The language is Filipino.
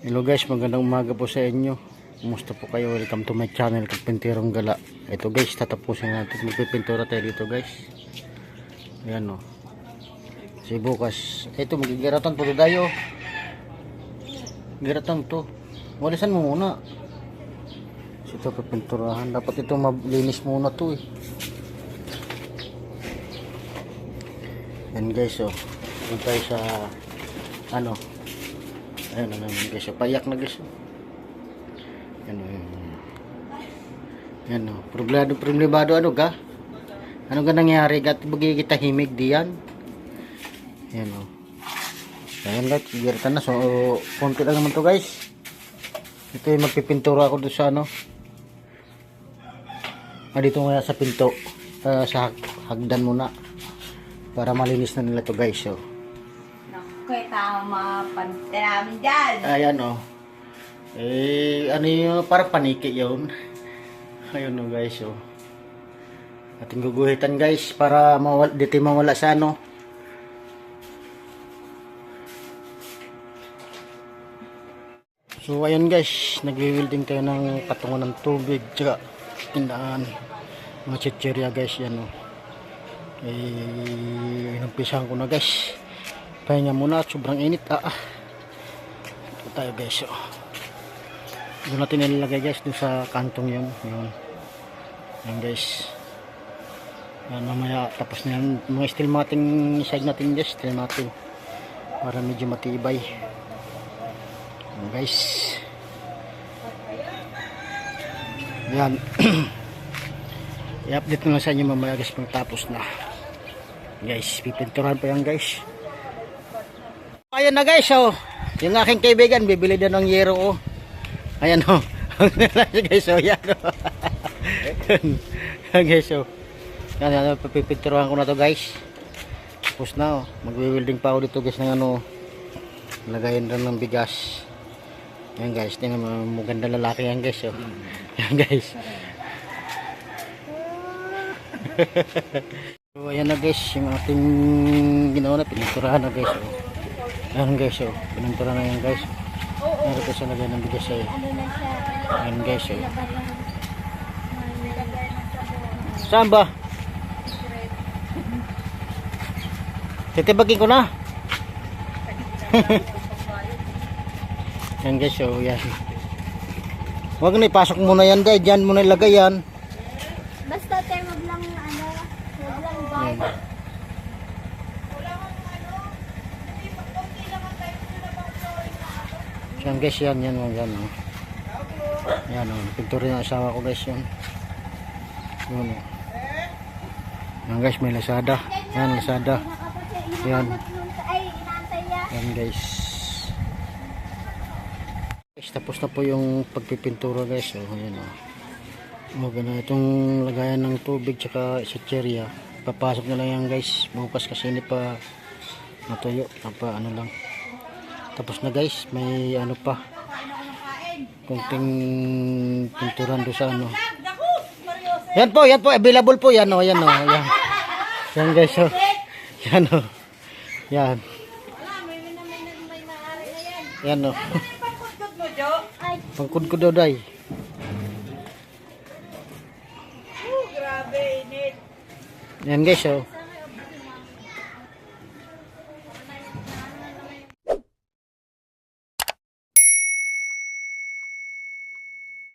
Hello guys, magandang umaga po sa inyo. Kumusta po kayo? Welcome to my channel, Kapintirong Gala. Ito guys, tatapusin natin. Magpipintura tayo dito guys. Ayan o. Si bukas. Ito, magigiratan po tayo. Giratan to. Walisan mo muna. Ito pipinturahan. Dapat ito malinis muna to eh. Yan guys oh. Doon tayo sa ano Ayun na naman guys. oh. Payak na guys. oh. Yan o. Yan o. Problema, problemado ano ka? Ano ka nangyari? Gat bagi kita himig diyan. Yan o. Ayan guys. Girtan na. So, konti lang naman to guys. Ito yung magpipintura ako doon sa ano. Ah, dito nga sa pinto. Ah, sa hag- hagdan muna. Para malinis na nila to guys. So. Naku, tama. Pante namin dyan. Ayan o. Eh, ano yun, para paniki yun. Ayun o guys o. Ating guguhitan guys para mawala, dito mawala sa ano. So ayun guys, nagwi-welding tayo ng patungan ng tubig tsaka tindahan. Mga chichirya guys yan o. Eh, inumpisahan ko na guys. Pahinga muna at sobrang init ah. ah. Ito tayo guys oh. Doon natin nilalagay guys dun sa kantong yun. Yun. Yan guys. Yan mamaya tapos na yan. Mga steel matting side natin guys. Steel matting. Para medyo matibay. Yan guys. Yan. I-update ko lang sa inyo mamaya guys pag tapos na. Guys, pipinturan pa yan guys. Ayan na guys, oh. Yung aking kaibigan, bibili din ng yero, oh. Ayan, oh. guys, oh, yan, oh. Guys, oh. Yan, yan, papipinturuhan ko na to, guys. Tapos na, oh. Magwi-welding pa ako dito, guys, ng ano. Lagayin rin ng bigas. Yan, guys. Tingnan mo, maganda lalaki yan, guys, oh. Yan, guys. so, ayan na, guys. Yung ating ginawa na, pininturahan na, guys, oh. Ayan guys, oh. Pinuntura na yan guys. Meron ko sa lagay ng bigas eh. Ayan guys, oh. Saan ba? Titibagin ko na. yan guys, oh. Yan. Huwag na ipasok muna yan guys. Diyan muna ilagay yan. Basta tayo wag lang ano, wag lang Yan. bawal. Yan guys, yan, yan, yan, yan. Oh. Yan, oh. Pintura yung asawa ko guys, yan. Yan, oh. Yan guys, may lasada. Yan, lasada. Yan. Yan guys. Guys, tapos na po yung pagpipintura guys. Oh, yan oh. Maganda itong lagayan ng tubig tsaka sitcherya. Papasok na lang yan guys. Bukas kasi hindi pa natuyo. Pa, ano lang tapos na guys may ano pa. Kunting pinturan do sa ano. Yan po yan po available po yan oh yan oh yan. Yan guys oh. Yan oh. Yan. Yan oh. Pangkudkod daw day. Yan guys oh.